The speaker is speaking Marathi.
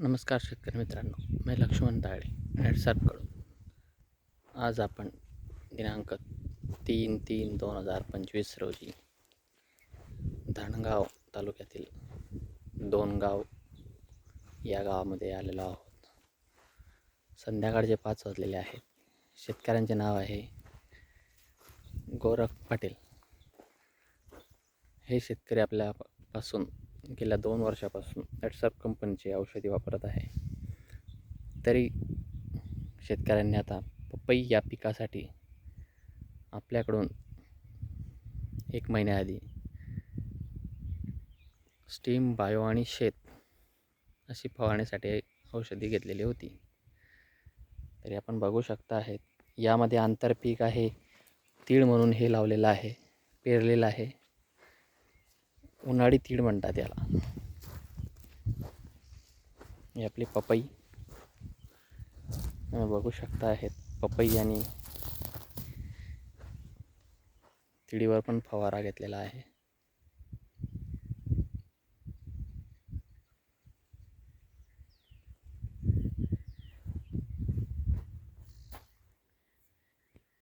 नमस्कार शेतकरी मित्रांनो मी लक्ष्मण ताळे ॲडसरकडून आज आपण दिनांक तीन तीन दोन हजार पंचवीस रोजी धरणगाव तालुक्यातील दोन गाव या गावामध्ये आलेलो आहोत. संध्याकाळचे पाच वाजलेले आहेत. शेतकऱ्यांचे नाव आहे गोरख पाटील. हे शेतकरी आपल्यापासून गेल्या दोन वर्षापासून ॲटसप कंपनीची औषधी वापरत आहे. तरी शेतकऱ्यांनी आता पपई या पिकासाठी आपल्याकडून एक महिन्याआधी स्टीम बायो आणि शेत अशी फवारण्यासाठी औषधी घेतलेली होती. तरी आपण बघू शकता आहेत. यामध्ये आंतरपीक आहे तीळ म्हणून हे लावलेलं आहे पेरलेलं आहे. उन्हाळी तीळ म्हणतात याला. हे आपली पपई. तुम्ही बघू शकता आहेत पपई आणि तिळीवर पण फवारा घेतलेला आहे.